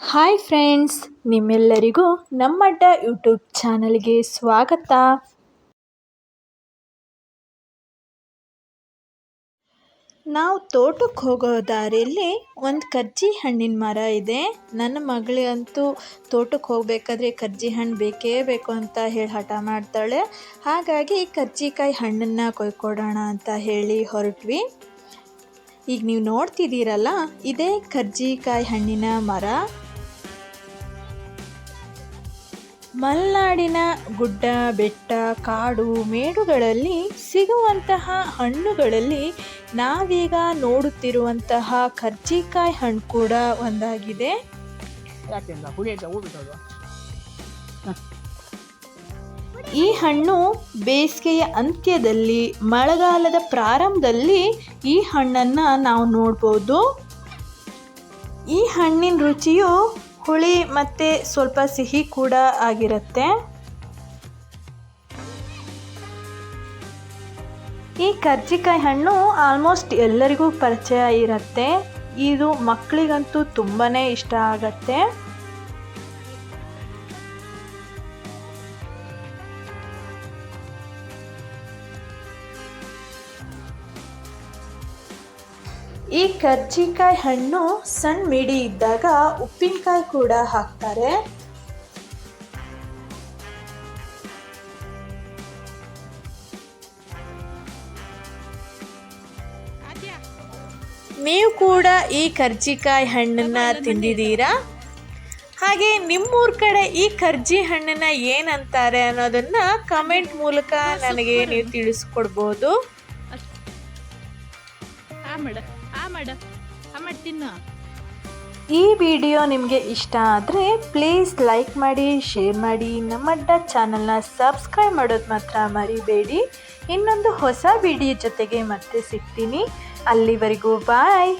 Hi friends, ನಿಮ್ಮೆಲ್ಲರಿಗೂ ನಮ್ಮಡ್ಡ YouTube ಚಾನಲ್ಗೆ ಸ್ವಾಗತ. ನಾವು ತೋಟಕ್ಕೆ ಹೋಗೋ ದಾರಿಯಲ್ಲಿ ಒಂದು ಕರ್ಜಿ ಹಣ್ಣಿನ ಮರ ಇದೆ. ನನ್ನ ಮಗಳಿಗಂತೂ ತೋಟಕ್ಕೆ ಹೋಗಬೇಕಾದ್ರೆ ಕರ್ಜಿ ಹಣ್ಣು ಬೇಕೇ ಬೇಕು ಅಂತ ಹೇಳಿ ಹಠ ಮಾಡ್ತಾಳೆ. ಹಾಗಾಗಿ ಕರ್ಜಿಕಾಯಿ ಹಣ್ಣನ್ನು ಕೊಯ್ಕೊಡೋಣ ಅಂತ ಹೇಳಿ ಹೊರಟ್ವಿ. ಈಗ ನೀವು ನೋಡ್ತಿದ್ದೀರಲ್ಲ, ಇದೇ ಕರ್ಜಿಕಾಯಿ ಹಣ್ಣಿನ ಮರ. ಮಲೆನಾಡಿನ ಗುಡ್ಡ, ಬೆಟ್ಟ, ಕಾಡು, ಮೇಡುಗಳಲ್ಲಿ ಸಿಗುವಂತಹ ಹಣ್ಣುಗಳಲ್ಲಿ ನಾವೀಗ ನೋಡುತ್ತಿರುವಂತಹ ಕರ್ಜಿಕಾಯಿ ಹಣ್ಣು ಕೂಡ ಒಂದಾಗಿದೆ. ಈ ಹಣ್ಣು ಬೇಸಿಗೆಯ ಅಂತ್ಯದಲ್ಲಿ, ಮಳೆಗಾಲದ ಪ್ರಾರಂಭದಲ್ಲಿ ಈ ಹಣ್ಣನ್ನು ನಾವು ನೋಡ್ಬೋದು. ಈ ಹಣ್ಣಿನ ರುಚಿಯು ಹುಳಿ ಮತ್ತು ಸ್ವಲ್ಪ ಸಿಹಿ ಕೂಡ ಆಗಿರುತ್ತೆ. ಈ ಕರ್ಜಿಕಾಯಿ ಹಣ್ಣು ಆಲ್ಮೋಸ್ಟ್ ಎಲ್ಲರಿಗೂ ಪರಿಚಯ ಇರುತ್ತೆ. ಇದು ಮಕ್ಕಳಿಗಂತೂ ತುಂಬಾ ಇಷ್ಟ ಆಗತ್ತೆ. ಈ ಕರ್ಜಿಕಾಯಿ ಹಣ್ಣು ಸಣ್ಣ ಮಿಡಿ ಇದ್ದಾಗ ಉಪ್ಪಿನಕಾಯಿ ಕೂಡ ಹಾಕ್ತಾರೆ. ನೀವು ಕೂಡ ಈ ಕರ್ಜಿಕಾಯಿ ಹಣ್ಣನ್ನ ತಿಂದಿದ್ದೀರಾ? ಹಾಗೆ ನಿಮ್ಮೂರ ಕಡೆ ಈ ಕರ್ಜಿ ಹಣ್ಣನ್ನ ಏನಂತಾರೆ ಅನ್ನೋದನ್ನ ಕಮೆಂಟ್ ಮೂಲಕ ನನಗೆ ನೀವು ತಿಳಿಸ್ಕೊಡ್ಬೋದು. ಈ ವಿಡಿಯೋ ನಿಮಗೆ ಇಷ್ಟ ಆದರೆ ಪ್ಲೀಸ್ ಲೈಕ್ ಮಾಡಿ ಶೇರ್ ಮಾಡಿ. ನಮ್ಮ ನಮ್ಮಡ್ಡ ಚಾನಲ್ನ ಸಬ್ಸ್ಕ್ರೈಬ್ ಮಾಡೋದು ಮಾತ್ರ ಮರಿಬೇಡಿ. ಇನ್ನೊಂದು ಹೊಸ ವಿಡಿಯೋ ಜೊತೆಗೆ ಮತ್ತೆ ಸಿಗ್ತೀನಿ. ಅಲ್ಲಿವರೆಗೂ ಬಾಯ್